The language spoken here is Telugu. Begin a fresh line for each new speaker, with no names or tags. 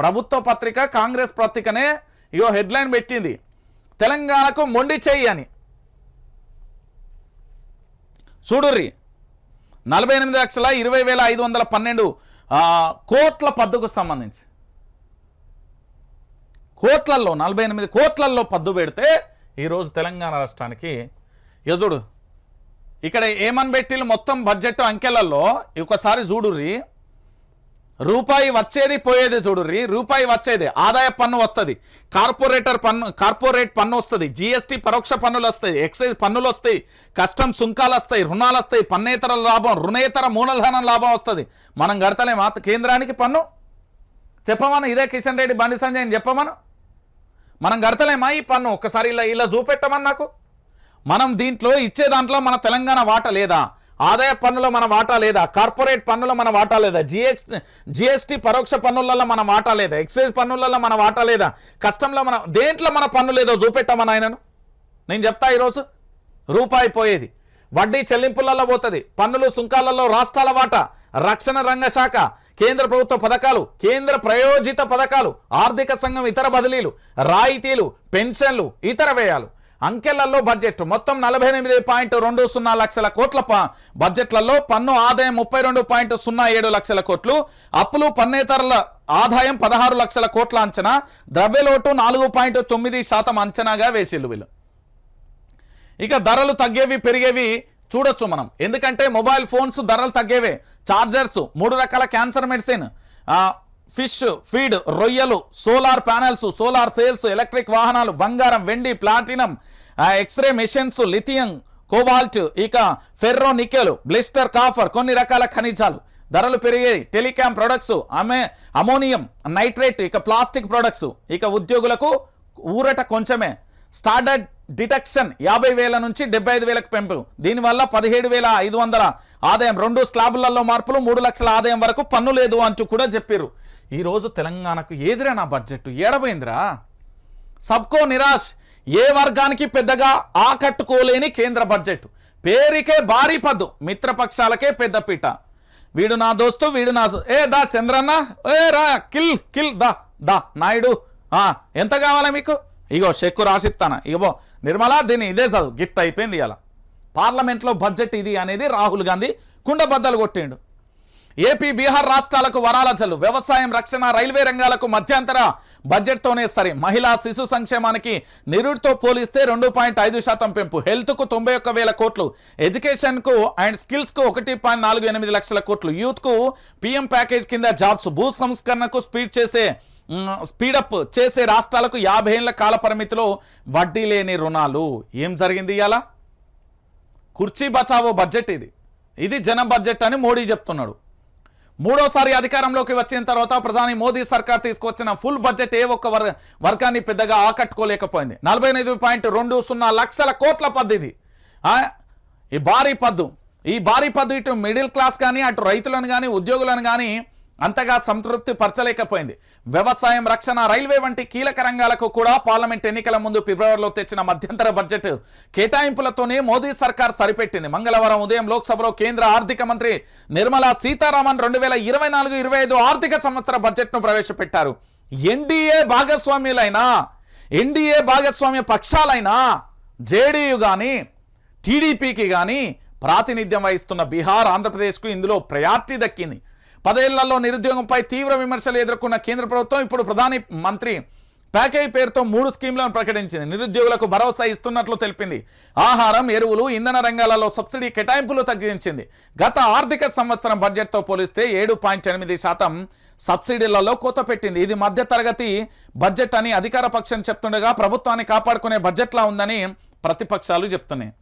ప్రభుత్వ పత్రిక కాంగ్రెస్ పత్రికనే ఇగో హెడ్లైన్ పెట్టింది. తెలంగాణకు మొండి చెయ్యి అని. చూడుర్రి నలభై ఎనిమిది లక్షల ఇరవై వేల ఐదు వందల పన్నెండు కోట్ల పద్దుకు సంబంధించి. కోట్లల్లో నలభై ఎనిమిది కోట్లల్లో పద్దు పెడితే ఈరోజు తెలంగాణ రాష్ట్రానికి యజుడు ఇక్కడ ఏమని పెట్టిళ్ళు మొత్తం బడ్జెట్ అంకెలలో ఒకసారి చూడుర్రి రూపాయి వచ్చేది పోయేది చూడు రూపాయి వచ్చేది ఆదాయ పన్ను వస్తుంది. కార్పొరేటర్ పన్ను కార్పొరేట్ పన్ను వస్తుంది జిఎస్టీ పరోక్ష పన్నులు వస్తాయి ఎక్సైజ్ పన్నులు వస్తాయి కస్టమ్ సుంకాలు వస్తాయి రుణాలు వస్తాయి పన్నేతర లాభం రుణేతర మూలధనం లాభం వస్తుంది. మనం కడతలేమా? కేంద్రానికి పన్ను? చెప్పమను ఇదే కిషన్ రెడ్డి బండి సంజయ్ చెప్పమను? మనం కడతలేమా ఈ పన్ను? ఒక్కసారి ఇలా ఇలా చూపెట్టమని నాకు? మనం దీంట్లో ఇచ్చే దాంట్లో మన తెలంగాణ వాటా లేదా? ఆదాయ పన్నులో మన వాటా లేదా? కార్పొరేట్ పన్నులో మన వాటా లేదా? జిఎక్స్ జిఎస్టీ పరోక్ష పన్నులలో మన వాటా లేదా? ఎక్సైజ్ పన్నులలో మన వాటా లేదా? కష్టంలో మన దేంట్లో మన పన్ను లేదో చూపెట్టామని ఆయనను నేను చెప్తా ఈరోజు రూపాయి పోయేది. వడ్డీ చెల్లింపులలో పోతుంది. పన్నులు సుంకాలలో రాష్ట్రాల వాటా. రక్షణ రంగ శాఖ కేంద్ర ప్రభుత్వ పథకాలు కేంద్ర ప్రయోజిత పథకాలు ఆర్థిక సంఘం ఇతర బదిలీలు రాయితీలు పెన్షన్లు ఇతర వ్యయాలు. అంకెలలో బడ్జెట్ మొత్తం నలభై ఎనిమిది పాయింట్ రెండు సున్నా లక్షల కోట్ల బడ్జెట్లలో పన్ను ఆదాయం ముప్పై రెండు పాయింట్ సున్నా ఏడు లక్షల కోట్లు అప్పులు పన్నేతరుల ఆదాయం పదహారు లక్షల కోట్ల అంచనా ద్రవ్యలోటు నాలుగు పాయింట్ తొమ్మిది శాతం అంచనాగా వేసిల్లు వీళ్ళు. ఇక ధరలు తగ్గేవి పెరిగేవి చూడొచ్చు మనం. ఎందుకంటే మొబైల్ ఫోన్స్ ధరలు తగ్గేవే. చార్జర్స్ మూడు రకాల క్యాన్సర్ మెడిసిన్ ఫిష్ ఫీడ్ రొయ్యలు solar panels solar cells electric వాహనాలు బంగారం వెండి platinum x-ray machines lithium cobalt ఇక ఫెర్రో నికెల్ బ్లిస్టర్ కాఫర్ కొన్ని రకాల ఖనిజాలు. ధరలు పెరిగాయి. టెలికాం ప్రొడక్ట్స్ అమే అమోనియం నైట్రేట్ ఇక ప్లాస్టిక్ ప్రొడక్ట్స్. ఇక ఉద్యోగులకు ఊరట కొంచెమే. స్టాండర్డ్ డిటక్షన్ యాభై వేల నుంచి డెబ్బై ఐదు వేలకు పెంపు. దీనివల్ల పదిహేడు వేల ఐదు వందల ఆదాయం. రెండు స్లాబులలో మార్పులు మూడు లక్షల ఆదాయం వరకు పన్ను లేదు అంటూ కూడా చెప్పారు ఈరోజు తెలంగాణకు ఏదిరా నా బడ్జెట్ ఏడబోయిందిరా సబ్కో నిరాష్ ఏ వర్గానికి పెద్దగా ఆకట్టుకోలేని కేంద్ర బడ్జెట్ పేరికే భారీ పద్దు మిత్రపక్షాలకే పెద్దపీట వీడు నా దోస్తు వీడు నా ఏ దా చంద్రన్న ఏ రా కిల్ కిల్ దా దా నాయుడు. ఎంత కావాలా మీకు? ఇగో చెక్కు రాసిస్తాను. ఇగో నిర్మలా దీన్ని ఇదే చదువు. గిట్ అయిపోయింది ఇలా పార్లమెంట్లో బడ్జెట్ ఇది అనేది రాహుల్ గాంధీ కుండబద్దలు కొట్టిండు. ఏపీ బీహార్ రాష్ట్రాలకు వరాల చల్లు వ్యవసాయం రక్షణ రైల్వే రంగాలకు మధ్యంతర బడ్జెట్తోనే సరి. మహిళా శిశు సంక్షేమానికి నిరుడితో పోలిస్తే రెండు పాయింట్ ఐదు శాతం పెంపు. హెల్త్కు తొంభై ఒక్క వేల కోట్లు. ఎడ్యుకేషన్కు అండ్ స్కిల్స్కు ఒకటి పాయింట్ నాలుగు ఎనిమిది లక్షల కోట్లు. యూత్కు పీఎం ప్యాకేజ్ కింద జాబ్స్. భూ సంస్కరణకు స్పీడ్ చేసే స్పీడప్ చేసే రాష్ట్రాలకు యాభై ఏళ్ళ కాల పరిమితిలో వడ్డీ లేని రుణాలు. ఏం జరిగింది ఇలా కుర్చీ బచావో బడ్జెట్ ఇది. ఇది జన బడ్జెట్ అని మోడీ చెప్తున్నాడు. మూడోసారి అధికారంలోకి వచ్చిన తర్వాత ప్రధాని మోదీ సర్కార్ తీసుకొచ్చిన ఫుల్ బడ్జెట్ ఏ ఒక్క వర్ వర్గాన్ని పెద్దగా ఆకట్టుకోలేకపోయింది. నలభై పాయింట్ రెండు సున్నా లక్షల కోట్ల పద్దు ఇది. ఈ భారీ పద్దు. ఈ భారీ పద్దు ఇటు మిడిల్ క్లాస్ కానీ అటు రైతులను కానీ ఉద్యోగులను కానీ అంతగా సంతృప్తి పరచలేకపోయింది. వ్యవసాయం రక్షణ రైల్వే వంటి కీలక రంగాలకు కూడా పార్లమెంట్ ఎన్నికల ముందు ఫిబ్రవరిలో తెచ్చిన మధ్యంతర బడ్జెట్ కేటాయింపులతోనే మోదీ సర్కార్ సరిపెట్టింది. మంగళవారం ఉదయం లోక్సభలో కేంద్ర ఆర్థిక మంత్రి నిర్మలా సీతారామన్ రెండు వేల ఇరవై నాలుగు ఇరవై ఐదు ఆర్థిక సంవత్సర బడ్జెట్ను ప్రవేశపెట్టారు. ఎన్డీఏ భాగస్వామ్యులైనా ఎన్డీఏ భాగస్వామ్య పక్షాలైనా జేడీయు కానీ టీడీపీకి కానీ ప్రాతినిధ్యం వహిస్తున్న బీహార్ ఆంధ్రప్రదేశ్కు ఇందులో ప్రయారిటీ దక్కింది. పదేళ్ళలో నిరుద్యోగంపై తీవ్ర విమర్శలు ఎదుర్కొన్న కేంద్ర ప్రభుత్వం ఇప్పుడు ప్రధాని మంత్రి ప్యాకేజ్ పేరుతో మూడు స్కీమ్లను ప్రకటించింది. నిరుద్యోగులకు భరోసా ఇస్తున్నట్లు తెలిపింది. ఆహారం ఎరువులు ఇంధన రంగాలలో సబ్సిడీ కేటాయింపులు తగ్గించింది. గత ఆర్థిక సంవత్సరం బడ్జెట్తో పోలిస్తే ఏడు పాయింట్ ఎనిమిది శాతం సబ్సిడీలలో కోత పెట్టింది. ఇది మధ్యతరగతి బడ్జెట్ అని అధికార పక్షం చెప్తుండగా ప్రభుత్వాన్ని కాపాడుకునే బడ్జెట్లా ఉందని ప్రతిపక్షాలు చెప్తున్నాయి.